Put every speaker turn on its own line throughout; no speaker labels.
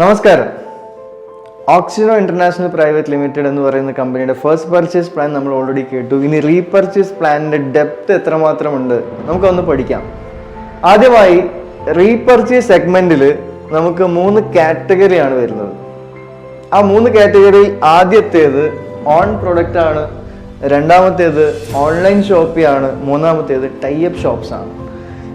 നമസ്കാരം. ഓക്സിജനോ international private limited എന്ന് പറയുന്ന കമ്പനിയുടെ ഫസ്റ്റ് പർച്ചേസ് പ്ലാൻ നമ്മൾ ഓൾറെഡി കേട്ടു. ഇനി റീപർച്ചേസ് പ്ലാനിന്റെ ഡെപ്ത് എത്രമാത്രമുണ്ട് നമുക്കൊന്ന് പഠിക്കാം. ആദ്യമായി റീപർച്ചേസ് സെഗ്മെന്റിൽ നമുക്ക് മൂന്ന് കാറ്റഗറിയാണ് വരുന്നത്. ആ മൂന്ന് കാറ്റഗറി ആദ്യത്തേത് ഓൺ പ്രൊഡക്റ്റ് ആണ് രണ്ടാമത്തേത് ഓൺലൈൻ ഷോപ്പിയാണ് മൂന്നാമത്തേത് ടൈ അപ്പ് ഷോപ്സ് ആണ്.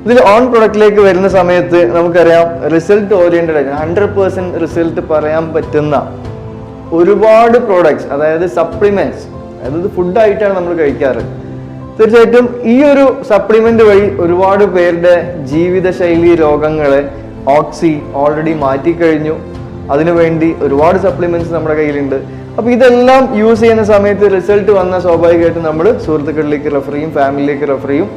ഇതിൽ ഓൺ പ്രൊഡക്റ്റിലേക്ക് വരുന്ന സമയത്ത് നമുക്കറിയാം റിസൾട്ട് ഓറിയന്റഡ് ആയിട്ട് ഹൺഡ്രഡ് പേഴ്സെന്റ് റിസൾട്ട് പറയാൻ പറ്റുന്ന ഒരുപാട് പ്രോഡക്ട്സ് അതായത് സപ്ലിമെന്റ്സ് അതായത് ഫുഡായിട്ടാണ് നമ്മൾ കഴിക്കാറ്. തീർച്ചയായിട്ടും ഈ ഒരു സപ്ലിമെന്റ് വഴി ഒരുപാട് പേരുടെ ജീവിതശൈലി രോഗങ്ങളെ ഓക്സി ഓൾറെഡി മാറ്റിക്കഴിഞ്ഞു. അതിനുവേണ്ടി ഒരുപാട് സപ്ലിമെന്റ്സ് നമ്മുടെ കയ്യിലുണ്ട്. അപ്പോൾ ഇതെല്ലാം യൂസ് ചെയ്യുന്ന സമയത്ത് റിസൾട്ട് വന്ന സ്വാഭാവികമായിട്ടും നമ്മൾ സുഹൃത്തുക്കളിലേക്ക് റെഫർ ചെയ്യും ഫാമിലിയിലേക്ക് റെഫർ ചെയ്യും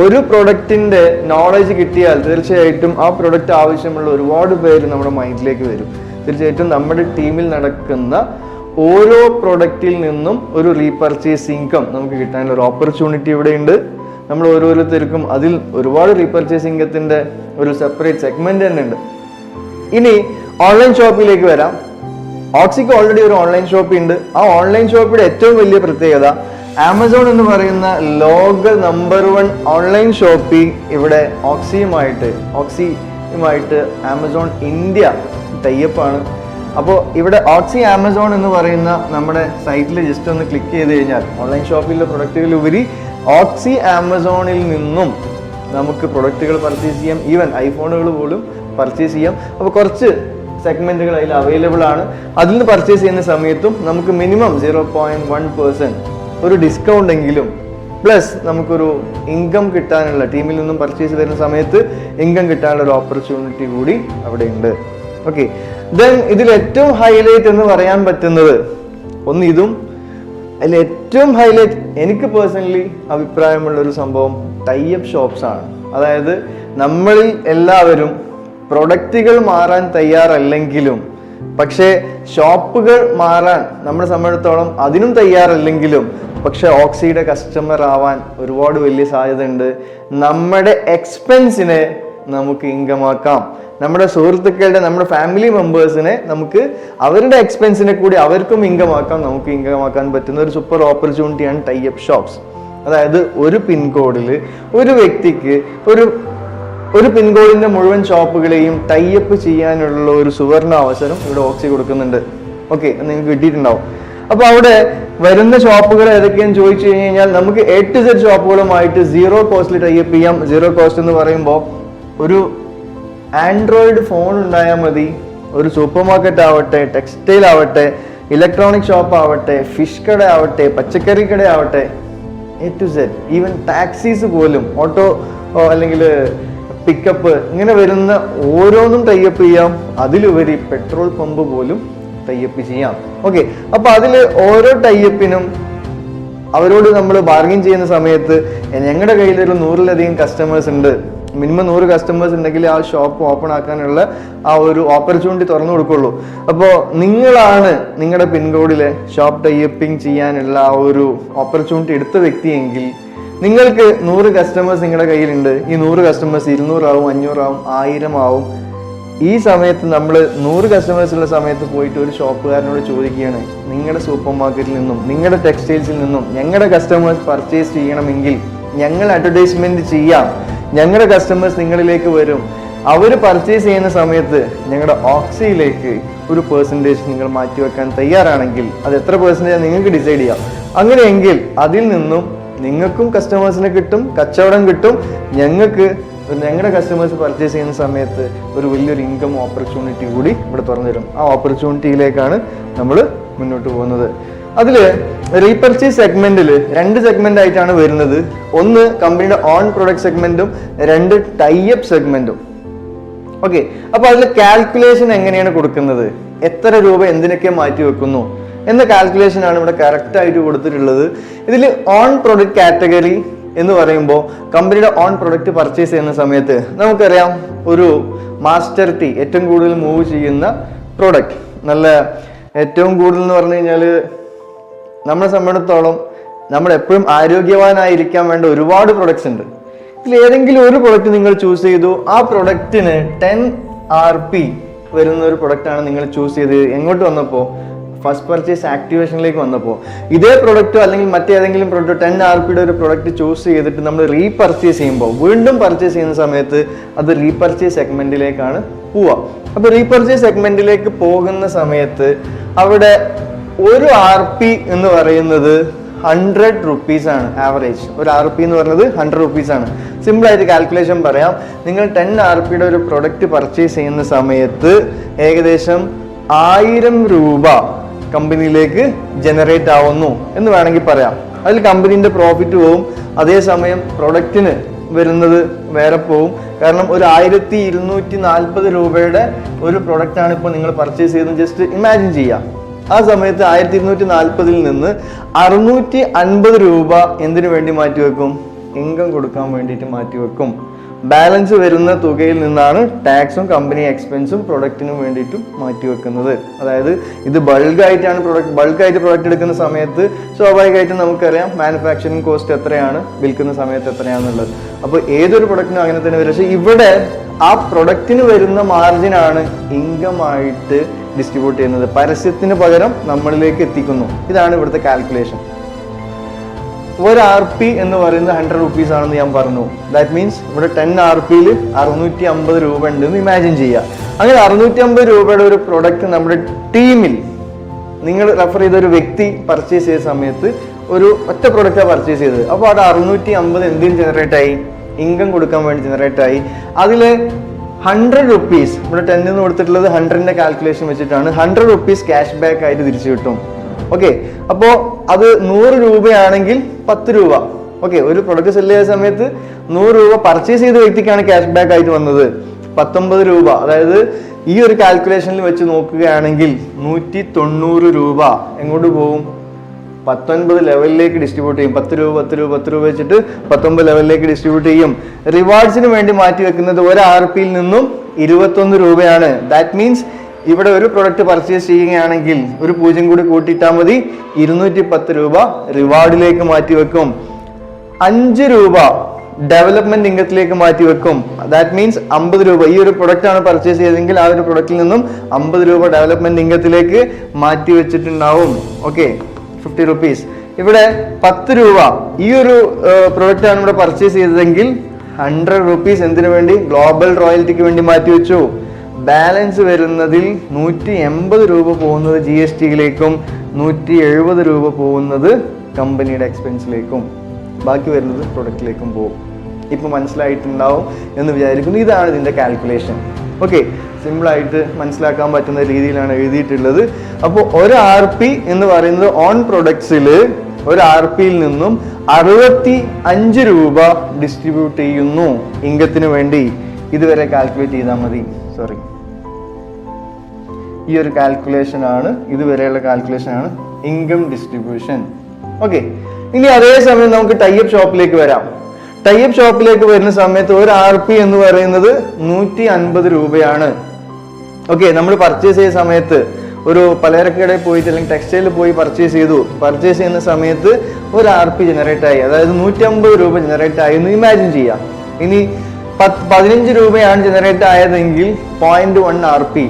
ഒരു പ്രൊഡക്റ്റിന്റെ നോളജ് കിട്ടിയാൽ തീർച്ചയായിട്ടും ആ പ്രൊഡക്റ്റ് ആവശ്യമുള്ള ഒരുപാട് പേര് നമ്മുടെ മൈൻഡിലേക്ക് വരും. തീർച്ചയായിട്ടും നമ്മുടെ ടീമിൽ നടക്കുന്ന ഓരോ പ്രൊഡക്റ്റിൽ നിന്നും ഒരു റീപർച്ചേസ് ഇൻകം നമുക്ക് കിട്ടാനുള്ള ഒരു ഓപ്പർച്യൂണിറ്റി ഇവിടെ ഉണ്ട്. നമ്മൾ ഓരോരുത്തർക്കും അതിൽ ഒരുപാട് റീപർച്ചേസ് ഇൻകത്തിന്റെ ഒരു സെപ്പറേറ്റ് സെഗ്മെന്റ് തന്നെ ഉണ്ട്. ഇനി ഓൺലൈൻ ഷോപ്പിലേക്ക് വരാം. ഓക്സിക്ക് ഓൾറെഡി ഒരു ഓൺലൈൻ ഷോപ്പ് ഉണ്ട്. ആ ഓൺലൈൻ ഷോപ്പിയുടെ ഏറ്റവും വലിയ പ്രത്യേകത ആമസോൺ എന്ന് പറയുന്ന ലോക നമ്പർ വൺ ഓൺലൈൻ ഷോപ്പിംഗ് ഇവിടെ ഓക്സിയുമായിട്ട് ഓക്സിയുമായിട്ട് ആമസോൺ ഇന്ത്യ തയ്യപ്പാണ് അപ്പോൾ ഇവിടെ ഓക്സി ആമസോൺ എന്ന് പറയുന്ന നമ്മുടെ സൈറ്റിൽ ജസ്റ്റ് ഒന്ന് ക്ലിക്ക് ചെയ്ത് കഴിഞ്ഞാൽ ഓൺലൈൻ ഷോപ്പിലെ പ്രൊഡക്റ്റുകളിലുപരി ഓക്സി ആമസോണിൽ നിന്നും നമുക്ക് പ്രൊഡക്റ്റുകൾ പർച്ചേസ് ചെയ്യാം. ഈവൻ ഐഫോണുകൾ പോലും പർച്ചേസ് ചെയ്യാം. അപ്പോൾ കുറച്ച് സെഗ്മെന്റുകൾ അതിൽ അവൈലബിൾ ആണ്. അതിൽ നിന്ന് പർച്ചേസ് ചെയ്യുന്ന സമയത്തും നമുക്ക് minimum zero point one percent ഒരു ഡിസ്കൗണ്ട് എങ്കിലും പ്ലസ് നമുക്കൊരു ഇൻകം കിട്ടാനുള്ള ടീമിൽ നിന്നും പർച്ചേസ് ചെയ്യുന്ന സമയത്ത് ഇൻകം കിട്ടാനുള്ള ഒരു ഓപ്പർച്യൂണിറ്റി കൂടി അവിടെ ഉണ്ട് ഓക്കെ ദെൻ ഇതിൽ ഏറ്റവും ഹൈലൈറ്റ് എന്ന് പറയാൻ പറ്റുന്നത് ഒന്ന് ഇതും. അതിൽ ഏറ്റവും ഹൈലൈറ്റ് എനിക്ക് പേഴ്സണലി അഭിപ്രായമുള്ള ഒരു സംഭവം ടൈപ്പ് ഷോപ്സ് ആണ്. അതായത് നമ്മളിൽ എല്ലാവരും പ്രൊഡക്റ്റുകൾ മാറാൻ തയ്യാറല്ലെങ്കിലും പക്ഷേ ഷോപ്പുകൾ മാറാൻ നമ്മളെ സംബന്ധിച്ചിടത്തോളം അതിനും തയ്യാറല്ലെങ്കിലും പക്ഷേ ഓക്സിയുടെ കസ്റ്റമർ ആവാൻ ഒരുപാട് വലിയ സാധ്യത ഉണ്ട് നമ്മുടെ എക്സ്പെൻസിനെ നമുക്ക് ഇൻകം ആക്കാം. നമ്മുടെ സുഹൃത്തുക്കളുടെ നമ്മുടെ ഫാമിലി മെമ്പേഴ്സിനെ നമുക്ക് അവരുടെ എക്സ്പെൻസിനെ കൂടി അവർക്കും ഇൻകം ആക്കാം നമുക്ക് ഇൻകം ആക്കാൻ പറ്റുന്ന ഒരു സൂപ്പർ ഓപ്പർച്യൂണിറ്റിയാണ് ടൈ അപ്പ് ഷോപ്സ് അതായത് ഒരു പിൻകോഡിൽ ഒരു വ്യക്തിക്ക് ഒരു ഒരു പിൻകോഡിന്റെ മുഴുവൻ ഷോപ്പുകളെയും ടൈപ്പ് ചെയ്യാനുള്ള ഒരു സുവർണ അവസരം ഇവിടെ ഓക്സി കൊടുക്കുന്നുണ്ട്. ഓക്കെ നിങ്ങൾക്ക് കിട്ടിയിട്ടുണ്ടാവും. അപ്പൊ അവിടെ വരുന്ന ഷോപ്പുകൾ ഏതൊക്കെയാണെന്ന് ചോദിച്ചു കഴിഞ്ഞ് കഴിഞ്ഞാൽ നമുക്ക് എ ടു സെഡ് ഷോപ്പുകളുമായിട്ട് സീറോ കോസ്റ്റിൽ ടൈപ്പ് ചെയ്യാം. സീറോ കോസ്റ്റ് എന്ന് പറയുമ്പോൾ ഒരു ആൻഡ്രോയിഡ് ഫോൺ ഉണ്ടായാൽ മതി. ഒരു സൂപ്പർ മാർക്കറ്റ് ആവട്ടെ ടെക്സ്റ്റൈൽ ആവട്ടെ ഇലക്ട്രോണിക് ഷോപ്പ് ആവട്ടെ ഫിഷ് കട ആവട്ടെ പച്ചക്കറി കട ആവട്ടെ A to Z even taxis പോലും ഓട്ടോ അല്ലെങ്കിൽ പിക്കപ്പ് ഇങ്ങനെ വരുന്ന ഓരോന്നും ടൈപ്പ് ചെയ്യാം. അതിലുപരി പെട്രോൾ പമ്പ് പോലും ടൈപ്പ് ചെയ്യാം. ഓക്കെ അപ്പൊ അതിൽ ഓരോ ടൈപ്പിനും അവരോട് നമ്മൾ ബാർഗിൻ ചെയ്യുന്ന സമയത്ത് ഞങ്ങളുടെ കയ്യിൽ ഒരു നൂറിലധികം കസ്റ്റമേഴ്സ് ഉണ്ട്. മിനിമം നൂറ് കസ്റ്റമേഴ്സ് ഉണ്ടെങ്കിൽ ആ ഷോപ്പ് ഓപ്പൺ ആക്കാനുള്ള ആ ഒരു ഓപ്പർച്യൂണിറ്റി തുറന്നു കൊടുക്കുള്ളൂ. അപ്പോൾ നിങ്ങളാണ് നിങ്ങളുടെ പിൻകോഡിലെ ഷോപ്പ് ടൈപ്പിംഗ് ചെയ്യാനുള്ള ആ ഒരു ഓപ്പർച്യൂണിറ്റി എടുത്ത വ്യക്തിയെങ്കിൽ നിങ്ങൾക്ക് നൂറ് കസ്റ്റമേഴ്സ് നിങ്ങളുടെ കയ്യിലുണ്ട്. ഈ നൂറ് കസ്റ്റമേഴ്സ് ഇരുന്നൂറാവും അഞ്ഞൂറാവും ആയിരം ആവും ഈ സമയത്ത് നമ്മൾ നൂറ് കസ്റ്റമേഴ്സ് ഉള്ള സമയത്ത് പോയിട്ട് ഒരു ഷോപ്പുകാരനോട് ചോദിക്കുകയാണ് നിങ്ങളുടെ സൂപ്പർ മാർക്കറ്റിൽ നിന്നും നിങ്ങളുടെ ടെക്സ്റ്റൈൽസിൽ നിന്നും ഞങ്ങളുടെ കസ്റ്റമേഴ്സ് പർച്ചേസ് ചെയ്യണമെങ്കിൽ ഞങ്ങൾ അഡ്വർടൈസ്മെന്റ് ചെയ്യാം. ഞങ്ങളുടെ കസ്റ്റമേഴ്സ് നിങ്ങളിലേക്ക് വരും. അവർ പർച്ചേസ് ചെയ്യുന്ന സമയത്ത് ഞങ്ങളുടെ ഓക്സിയിലേക്ക് ഒരു പേഴ്സന്റേജ് നിങ്ങൾ മാറ്റിവെക്കാൻ തയ്യാറാണെങ്കിൽ അത് എത്ര പേഴ്സന്റേജ് നിങ്ങൾക്ക് ഡിസൈഡ് ചെയ്യാം. അങ്ങനെയെങ്കിൽ അതിൽ നിന്നും നിങ്ങൾക്കും കസ്റ്റമേഴ്സിനെ കിട്ടും കച്ചവടം കിട്ടും. ഞങ്ങൾക്ക് ഞങ്ങളുടെ കസ്റ്റമേഴ്സ് പർച്ചേസ് ചെയ്യുന്ന സമയത്ത് ഒരു വലിയൊരു ഇൻകം ഓപ്പർച്യൂണിറ്റി കൂടി ഇവിടെ തുറന്നു തരും. ആ ഓപ്പർച്യൂണിറ്റിയിലേക്കാണ് നമ്മൾ മുന്നോട്ട് പോകുന്നത്. അതിൽ റീപർച്ചേസ് സെഗ്മെന്റിൽ രണ്ട് സെഗ്മെന്റ് ആയിട്ടാണ് വരുന്നത്. ഒന്ന് കമ്പനിയുടെ ഓൺ പ്രൊഡക്റ്റ് സെഗ്മെന്റും രണ്ട് ടൈപ്പ് സെഗ്മെന്റും ഓക്കെ അപ്പോൾ അതിൽ കാൽക്കുലേഷൻ എങ്ങനെയാണ് കൊടുക്കുന്നത്? എത്ര രൂപ എന്തിനൊക്കെ മാറ്റി വെക്കുന്നു എന്ന കാൽക്കുലേഷൻ ആണ് ഇവിടെ കറക്റ്റ് ആയിട്ട് കൊടുത്തിട്ടുള്ളത്. ഇതിൽ ഓൺ പ്രൊഡക്റ്റ് കാറ്റഗറി എന്ന് പറയുമ്പോൾ കമ്പനിയുടെ ഓൺ പ്രൊഡക്റ്റ് പർച്ചേസ് ചെയ്യുന്ന സമയത്ത് നമുക്കറിയാം ഒരു മാസ്റ്റർ ടീ ഏറ്റവും കൂടുതൽ മൂവ് ചെയ്യുന്ന പ്രൊഡക്റ്റ് നല്ല ഏറ്റവും കൂടുതൽ എന്ന് പറഞ്ഞു കഴിഞ്ഞാൽ നമ്മളെ സംബന്ധിച്ചിടത്തോളം നമ്മൾ എപ്പോഴും ആരോഗ്യവാനായിരിക്കാൻ വേണ്ട ഒരുപാട് പ്രൊഡക്ട്സ് ഉണ്ട്. ഇതിൽ ഏതെങ്കിലും ഒരു പ്രൊഡക്റ്റ് നിങ്ങൾ ചൂസ് ചെയ്തു ആ പ്രൊഡക്റ്റിന് ടെൻ ആർ പി വരുന്ന ഒരു പ്രൊഡക്റ്റാണ് നിങ്ങൾ ചൂസ് ചെയ്ത്. എങ്ങോട്ട് വന്നപ്പോൾ ഫസ്റ്റ് പർച്ചേസ് ആക്ടിവേഷനിലേക്ക് വന്നപ്പോൾ ഇതേ പ്രൊഡക്റ്റോ അല്ലെങ്കിൽ മറ്റേതെങ്കിലും പ്രൊഡക്റ്റ് ടെൻ ആർ പിയുടെ ഒരു പ്രൊഡക്റ്റ് ചൂസ് ചെയ്തിട്ട് നമ്മൾ റീപർച്ചേസ് ചെയ്യുമ്പോൾ വീണ്ടും പർച്ചേസ് ചെയ്യുന്ന സമയത്ത് അത് റീപർച്ചേസ് സെഗ്മെന്റിലേക്കാണ് പോവുക. അപ്പോൾ റീപർച്ചേസ് സെഗ്മെന്റിലേക്ക് പോകുന്ന സമയത്ത് അവിടെ ഒരു ആർ പി എന്ന് പറയുന്നത് ഹൺഡ്രഡ് റുപ്പീസ് ആണ് ആവറേജ് ഒരു ആർ പി എന്ന് പറയുന്നത് ഹൺഡ്രഡ് റുപ്പീസ് ആണ്. സിമ്പിൾ ആയിട്ട് കാൽക്കുലേഷൻ പറയാം. നിങ്ങൾ ടെൻ ആർ പിയുടെ ഒരു പ്രൊഡക്റ്റ് പർച്ചേസ് ചെയ്യുന്ന സമയത്ത് ഏകദേശം ആയിരം രൂപ കമ്പനിയിലേക്ക് ജനറേറ്റ് ആവുന്നു എന്ന് വേണമെങ്കിൽ പറയാം. അതിൽ കമ്പനീന്റെ പ്രോഫിറ്റ് പോവും. അതേസമയം പ്രൊഡക്റ്റിന് വരുന്നത് വേറെ പോവും. കാരണം ഒരു ആയിരത്തി ഇരുന്നൂറ്റി നാൽപ്പത് രൂപയുടെ ഒരു പ്രൊഡക്റ്റാണ് ഇപ്പോൾ നിങ്ങൾ പർച്ചേസ് ചെയ്തത്. ജസ്റ്റ് ഇമാജിൻ ചെയ്യാം. ആ സമയത്ത് ആയിരത്തി ഇരുന്നൂറ്റി നാൽപ്പതിൽ നിന്ന് അറുന്നൂറ്റി അൻപത് രൂപ എന്തിനു വേണ്ടി മാറ്റിവെക്കും? ഇൻകം കൊടുക്കാൻ വേണ്ടിയിട്ട് മാറ്റിവെക്കും. ബാലൻസ് വരുന്ന തുകയിൽ നിന്നാണ് ടാക്സും കമ്പനി എക്സ്പെൻസും പ്രൊഡക്റ്റിനും വേണ്ടിയിട്ടും മാറ്റിവെക്കുന്നത്. അതായത് ഇത് ബൾക്കായിട്ടാണ് പ്രൊഡക്റ്റ് ബൾക്കായിട്ട് പ്രൊഡക്റ്റ് എടുക്കുന്ന സമയത്ത് സ്വാഭാവികമായിട്ടും നമുക്കറിയാം മാനുഫാക്ചറിങ് കോസ്റ്റ് എത്രയാണ് വിൽക്കുന്ന സമയത്ത് എത്രയാണെന്നുള്ളത് അപ്പോൾ ഏതൊരു പ്രൊഡക്റ്റിനും അങ്ങനെ തന്നെ വരും. പക്ഷേ ഇവിടെ ആ പ്രൊഡക്റ്റിന് വരുന്ന മാർജിനാണ് ഇൻകം ആയിട്ട് ഡിസ്ട്രിബ്യൂട്ട് ചെയ്യുന്നത്. പരസ്യത്തിന് പകരം നമ്മളിലേക്ക് എത്തിക്കുന്നു. ഇതാണ് ഇവിടുത്തെ കാൽക്കുലേഷൻ ഒരു ആർ പി എന്ന് പറയുന്നത് ഹൺഡ്രഡ് റുപ്പീസ് ആണെന്ന് ഞാൻ പറഞ്ഞു. ദാറ്റ് മീൻസ് ഇവിടെ ടെൻ ആർ പിയിൽ അറുന്നൂറ്റി അമ്പത് രൂപ ഉണ്ടെന്ന് ഇമാജിൻ ചെയ്യുക അങ്ങനെ അറുന്നൂറ്റി അമ്പത് രൂപയുടെ ഒരു പ്രൊഡക്റ്റ് നമ്മുടെ ടീമിൽ നിങ്ങൾ റെഫർ ചെയ്ത ഒരു വ്യക്തി പർച്ചേസ് ചെയ്ത സമയത്ത് ഒരു ഒറ്റ പ്രൊഡക്റ്റാണ് പർച്ചേസ് ചെയ്തത്. അപ്പോൾ അത് അറുന്നൂറ്റി അമ്പത് എന്തിന് ജനറേറ്റ് ആയി? ഇൻകം കൊടുക്കാൻ വേണ്ടി ജനറേറ്റ് ആയി. അതിൽ ഹൺഡ്രഡ് റുപ്പീസ് ഇവിടെ ടെന്നിൽ നിന്ന് കൊടുത്തിട്ടുള്ളത് ഹൺഡ്രഡിന്റെ കാൽക്കുലേഷൻ വെച്ചിട്ടാണ് ഹൺഡ്രഡ് റുപ്പീസ് ക്യാഷ് ബാക്ക് ആയിട്ട് തിരിച്ചു കിട്ടും. ഓക്കെ അപ്പോൾ അത് നൂറ് രൂപയാണെങ്കിൽ പത്ത് രൂപ. ഓക്കെ ഒരു പ്രൊഡക്റ്റ് സെൽ ചെയ്ത സമയത്ത് നൂറ് രൂപ പർച്ചേസ് ചെയ്ത വ്യക്തിക്കാണ് ക്യാഷ് ബാക്ക് ആയിട്ട് വന്നത്. പത്തൊമ്പത് രൂപ. അതായത് ഈ ഒരു കാൽക്കുലേഷനിൽ വെച്ച് നോക്കുകയാണെങ്കിൽ നൂറ്റി തൊണ്ണൂറ് രൂപ എങ്ങോട്ട് പോകും പത്തൊൻപത് ലെവലിലേക്ക് ഡിസ്ട്രിബ്യൂട്ട് ചെയ്യും. പത്ത് രൂപ പത്ത് രൂപ പത്ത് രൂപ വെച്ചിട്ട് പത്തൊമ്പത് ലെവലിലേക്ക് ഡിസ്ട്രിബ്യൂട്ട് ചെയ്യും. റിവാർഡ്സിന് വേണ്ടി മാറ്റി വെക്കുന്നത് ഒരു ആർ പിയിൽ നിന്നും ഇരുപത്തൊന്ന് രൂപയാണ്. ദാറ്റ് മീൻസ് ഇവിടെ ഒരു പ്രൊഡക്റ്റ് പർച്ചേസ് ചെയ്യുകയാണെങ്കിൽ ഒരു പൂജ്യം കൂടി കൂട്ടിയിട്ടാൽ മതി. ഇരുന്നൂറ്റി പത്ത് രൂപ റിവാർഡിലേക്ക് മാറ്റി വെക്കും. അഞ്ച് രൂപ ഡെവലപ്മെന്റ് ഇംഗത്തിലേക്ക് മാറ്റി വെക്കും. ദാറ്റ് മീൻസ് അമ്പത് രൂപ. ഈ ഒരു പ്രൊഡക്റ്റ് ആണ് പർച്ചേസ് ചെയ്തെങ്കിൽ ആ ഒരു പ്രൊഡക്റ്റിൽ നിന്നും അമ്പത് രൂപ ഡെവലപ്മെന്റ് ഇംഗത്തിലേക്ക് മാറ്റി വെച്ചിട്ടുണ്ടാവും. ഓക്കെ ഫിഫ്റ്റി റുപ്പീസ് ഇവിടെ പത്ത് രൂപ. ഈ ഒരു പ്രൊഡക്റ്റ് ആണ് ഇവിടെ പർച്ചേസ് ചെയ്തതെങ്കിൽ ഹൺഡ്രഡ് റുപ്പീസ് എന്തിനു വേണ്ടി? ഗ്ലോബൽ റോയൽറ്റിക്ക് വേണ്ടി മാറ്റി വെച്ചു. ബാലൻസ് വരുന്നതിൽ നൂറ്റി എൺപത് രൂപ പോകുന്നത് ജി എസ് ടിയിലേക്കും നൂറ്റി എഴുപത് രൂപ പോകുന്നത് കമ്പനിയുടെ എക്സ്പെൻസിലേക്കും ബാക്കി വരുന്നത് പ്രൊഡക്റ്റിലേക്കും പോകും. ഇപ്പം മനസ്സിലായിട്ടുണ്ടാവും എന്ന് വിചാരിക്കുന്നു. ഇതാണ് ഇതിന്റെ കാൽക്കുലേഷൻ ഓക്കെ സിമ്പിളായിട്ട് മനസ്സിലാക്കാൻ പറ്റുന്ന രീതിയിലാണ് എഴുതിയിട്ടുള്ളത്. അപ്പോൾ ഒരു ആർ പി എന്ന് പറയുന്നത് ഓൺ പ്രൊഡക്ട്സിൽ ഒരു ആർ പിയിൽ നിന്നും അറുപത്തി അഞ്ച് രൂപ ഡിസ്ട്രിബ്യൂട്ട് ചെയ്യുന്നു. ഇംഗത്തിന് വേണ്ടി. ഇതുവരെ കാൽക്കുലേറ്റ് ചെയ്താൽ മതി. സോറി ഈ ഒരു കാൽക്കുലേഷൻ ആണ് ഇതുവരെയുള്ള കാൽക്കുലേഷൻ ആണ് ഇൻകം ഡിസ്ട്രിബ്യൂഷൻ ഓക്കെ ഇനി അതേ അതേസമയം നമുക്ക് ടൈപ്പ് ഷോപ്പിലേക്ക് വരാം. ടൈപ്പ് ഷോപ്പിലേക്ക് വരുന്ന സമയത്ത് ഒരു ആർ പി എന്ന് പറയുന്നത് നൂറ്റി അൻപത് രൂപയാണ്. ഓക്കെ നമ്മൾ പർച്ചേസ് ചെയ്ത സമയത്ത് ഒരു പലചരക്കടയിൽ പോയിട്ട് അല്ലെങ്കിൽ ടെക്സ്റ്റൈലിൽ പോയി പർച്ചേസ് ചെയ്തു. പർച്ചേസ് ചെയ്യുന്ന സമയത്ത് ഒരു ആർ പി ജനറേറ്റ് ആയി. അതായത് നൂറ്റി അമ്പത് രൂപ ജനറേറ്റ് ആയി എന്ന് ഇമാജിൻ ചെയ്യാം. ഇനി പത്ത് പതിനഞ്ച് രൂപയാണ് ജനറേറ്റ് ആയതെങ്കിൽ പോയിന്റ് വൺ ആർ പി